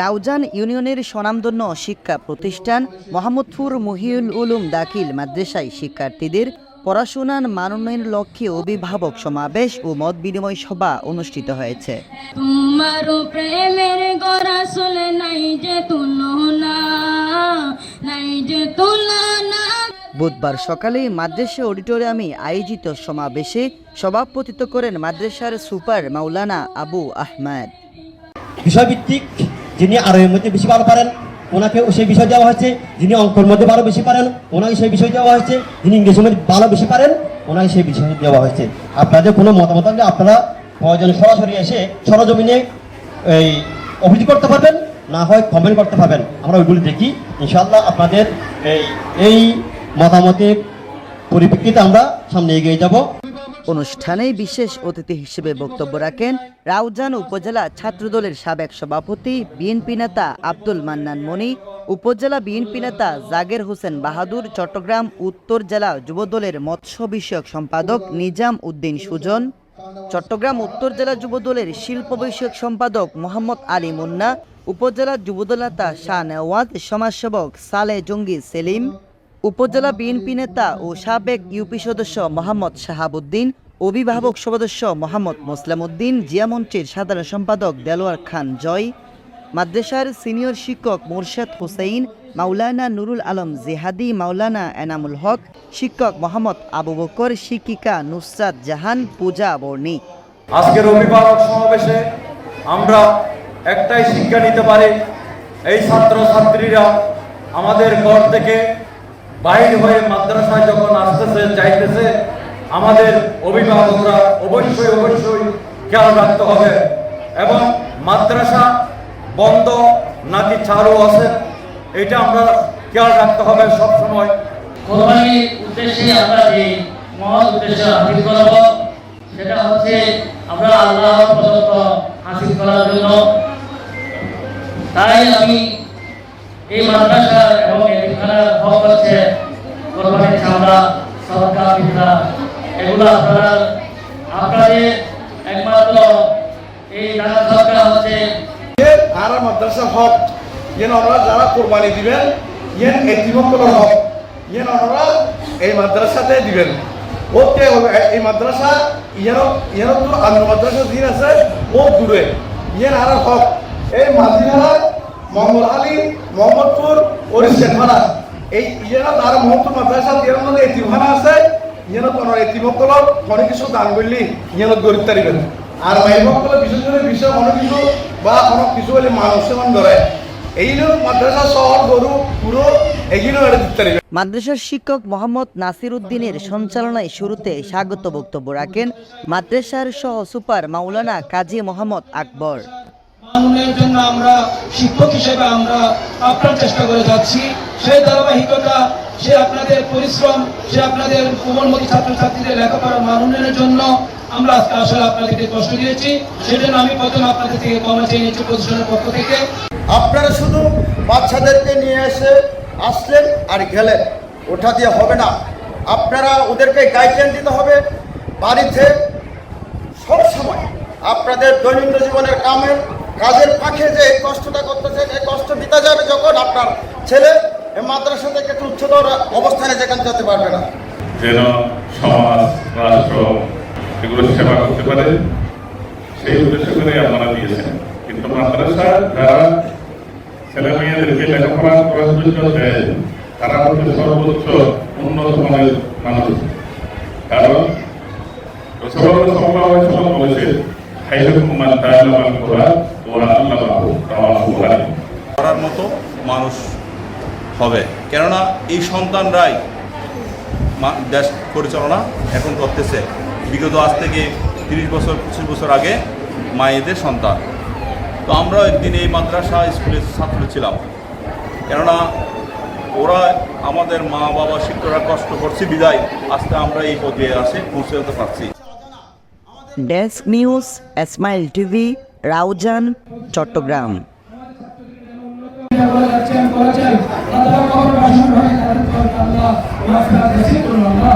রাউজান ইউনিয়নের স্বনামধন্য শিক্ষা প্রতিষ্ঠান মোহাম্মদপুর মহিউল উলুম দাখিল মাদ্রাসায় শিক্ষার্থীদের পড়াশোনার মানোন্নয়নের লক্ষ্যে অভিভাবক সমাবেশ ও মত বিনিময় সভা অনুষ্ঠিত হয়েছে। বুধবার সকালে মাদ্রাসা অডিটোরিয়ামে আয়োজিত সমাবেশে সভাপতিত্ব করেন মাদ্রাসার সুপার মাওলানা আবু আহমেদ। বিষয়ভিত্তিক যিনি আরও এর মধ্যে বেশি ভালো পারেন, ওনাকে সেই বিষয় দেওয়া হয়েছে। যিনি অঙ্কর মধ্যে ভালো বেশি পারেন, ওনাকে সেই বিষয় দেওয়া হয়েছে। যিনি ইংরেজির মধ্যে ভালো বেশি পারেন, ওনাকে সেই বিষয় দেওয়া হয়েছে। আপনাদের কোনো মতামত থাকলে আপনারা প্রয়োজন সরাসরি এসে সরজমিনে এই অভিযোগ করতে পারবেন, না হয় কমেন্ট করতে পারবেন। আমরা ওইগুলি দেখি। ইনশাল্লাহ আপনাদের এই এই মতামতের পরিপ্রেক্ষিতে আমরা সামনে এগিয়ে যাব। অনুষ্ঠানে বিশেষ অতিথি হিসেবে বক্তব্য রাখেন রাউজান উপজেলা ছাত্রদলের সাবেক সভাপতি, বিএনপি নেতা আব্দুল মান্নান মনি, উপজেলা বিএনপি নেতা জাগের হোসেন বাহাদুর, চট্টগ্রাম উত্তর জেলা যুবদলের মৎস্য বিষয়ক সম্পাদক নিজাম উদ্দিন সুজন, চট্টগ্রাম উত্তর জেলা যুবদলের শিল্প বিষয়ক সম্পাদক মোহাম্মদ আলী মুন্না, উপজেলা যুবদল নেতা শাহ নেওয়াজ, সমাজসেবক সালে জঙ্গি সেলিম উপজেলা বিএনপি নেতা ও সাবেক ইউপি সদস্য মোহাম্মদ শাহাবুদ্দিন, অভিভাবক সদস্য মোহাম্মদ মোসলাম উদ্দিন জিয়ামন্ত্রীর সাধারণ সম্পাদক দেলোয়ার খান জয়, মাদ্রাসার সিনিয়র শিক্ষক মোরশেদ হোসেইন, মাওলানা নুরুল আলম জেহাদি, মাওলানা এনামুল হক, শিক্ষক মোহাম্মদ আবু বকর, শিক্ষিকা নুসরাত জাহান, পূজা বর্ণী। আজকের অভিভাবক সমাবেশে আমরা একটাই শিক্ষা নিতে পারি, এই ছাত্র ছাত্রীরা আমাদের ঘর থেকে বাইর হয়ে মাদ্রাসায় যখন আসতেছে, যাইতেছে, আমাদের অভিভাবকরা অবশ্যই অবশ্যই খেয়াল রাখতে হবে। এবং মাদ্রাসা বন্ধ, নাকি চালু আছে, এটা আমরা খেয়াল রাখতে হবে সব সময়। কোরবানির উদ্দেশ্যে আমরা যে মহৎ উদ্দেশ্য হাসিল করব, সেটা হচ্ছে আমরা আল্লাহ প্রদত্ত হাসিল করার জন্য। তাই আমি এই মাদ্রাসা এবং এখানের হক হচ্ছে কোরবানির আপনারা এই টাকা সরকার মাদ্রাসা ইয়েন ওনারা যারা কোরবানি দিবেন হক। এই মাদ্রাসাতে দিবেন। ওকে, এই মাদ্রাসা ইয়েন ইয়েন তো অন্য মাদ্রাসা দিন আছে ও দূরে। ইয়েন আর হক। এই মাদিনারা মোহাম্মদ আলী, মোহাম্মদপুর ওরিশেখানা এই ইয়েন তার মোহাম্মদ মাদ্রাসা দিয়ে মধ্যে এতিমখানা আছে। ইয়েন কোনো এতিমকলর কোনো কিছু দান করলি ইয়েন গরিব তারিবেন আর মাইমকলে বিশেষ করে বিষয় অনেক কিছু বা অনেক কিছু হলে মানুষ সেমন ধরে। এই মাদ্রাসা শহর, গরু, পুরো এগিয়ে এটা দিতে পারিবে মাদ্রাসার শিক্ষক মোহাম্মদ নাসির উদ্দিনের সঞ্চালনায় শুরুতে স্বাগত বক্তব্য রাখেন মাদ্রাসার সহ সুপার মাওলানা কাজী মোহাম্মদ আকবর। উন্নয়নের জন্য আমরা শিক্ষক হিসেবে আমরা আপ্রাণ চেষ্টা করে যাচ্ছি। সেই ধারাবাহিকতা, সে আপনাদের পরিশ্রম, সে আপনাদের কোমলমতি ছাত্রছাত্রীদের লেখাপড়ার মান উন্নয়নের জন্য আমরা আজকে আসলে আপনাদেরকে কষ্ট দিয়েছি। সেজন্য আমি প্রথমে আপনাদের থেকে ক্ষমা চেয়ে নিচ্ছি প্রতিষ্ঠানের পক্ষ থেকে। আপনারা শুধু বাচ্চাদেরকে নিয়ে এসে আসলেন আর গেলেন, ওটা দিয়ে হবে না। আপনারা ওদেরকে গাইডলাইন দিতে হবে, বাড়িতে সব সময়। আপনাদের দৈনন্দিন জীবনের কামের কাজের ফাঁকে যে এই কষ্টটা করতেছেন এই কষ্ট দিতে যাবে যখন আপনার ছেলে মাদ্রাসা থেকে একটু উচ্চতর অবস্থানে যেখানে যেতে পারবে না। যেন সমাজ, রাষ্ট্র এগুলো সেবা করতে পারে, সেই উদ্দেশ্য করে আপনারা দিয়েছেন। কিন্তু মাদ্রাসা যারা ছেলে মেয়েদেরকে লেখাপড়া করার জন্য দেয়, তারা হচ্ছে সর্বোচ্চ উন্নত মানের মানুষ। কারণ রসগোল্লা ওয়াসাল্লাম বলেছে খাইরুকুম মান তাআল্লামাল মানুষ হবে। কেননা এই সন্তানরাই দেশ পরিচালনা এখন করতেছে। বিগত আজ থেকে তিরিশ বছর, পঁচিশ বছর আগে মায়েদের সন্তান। তো আমরা একদিন এই মাদ্রাসা স্কুলের ছাত্র ছিলাম। কেননা ওরা আমাদের মা বাবা শিক্ষকরা কষ্ট করছে, বিদায়। আজকে আমরা এই পর্যায়ে আসে পৌঁছে যেতে পারছি। Desk news Esmail TV, Raozan, Chattogram. বলেছেন বলেছেন আল্লাহ কখনো ভাষণ হয় আল্লাহ আল্লাহ।